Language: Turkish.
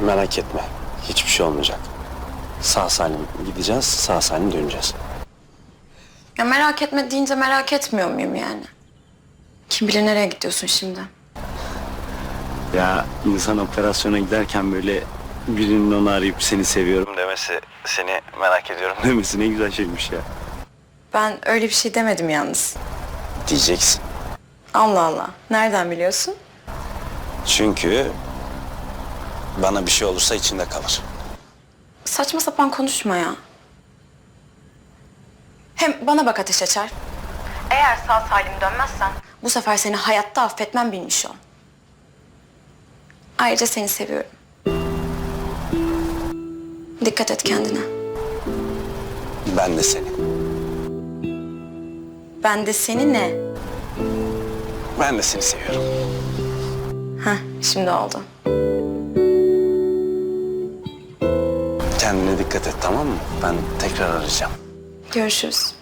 Merak etme. Hiçbir şey olmayacak. Sağ salim gideceğiz, sağ salim döneceğiz. Ya merak etme deyince merak etmiyor muyum yani? Kim bilir nereye gidiyorsun şimdi? Ya insan operasyona giderken böyle birinin onu arayıp seni seviyorum demesi, seni merak ediyorum demesi ne güzel şeymiş ya. Ben öyle bir şey demedim yalnız. Diyeceksin. Allah Allah. Nereden biliyorsun? Çünkü bana bir şey olursa içinde kalır. Saçma sapan konuşma ya. Hem bana bak Ateş Açar. Eğer sağ salim dönmezsen... Bu sefer seni hayatta affetmem bilmiş ol. Ayrıca seni seviyorum. Dikkat et kendine. Ben de seni. Ben de seni ne? Ben de seni seviyorum. Heh, şimdi oldu. Kendine dikkat et tamam mı? Ben tekrar arayacağım. Görüşürüz.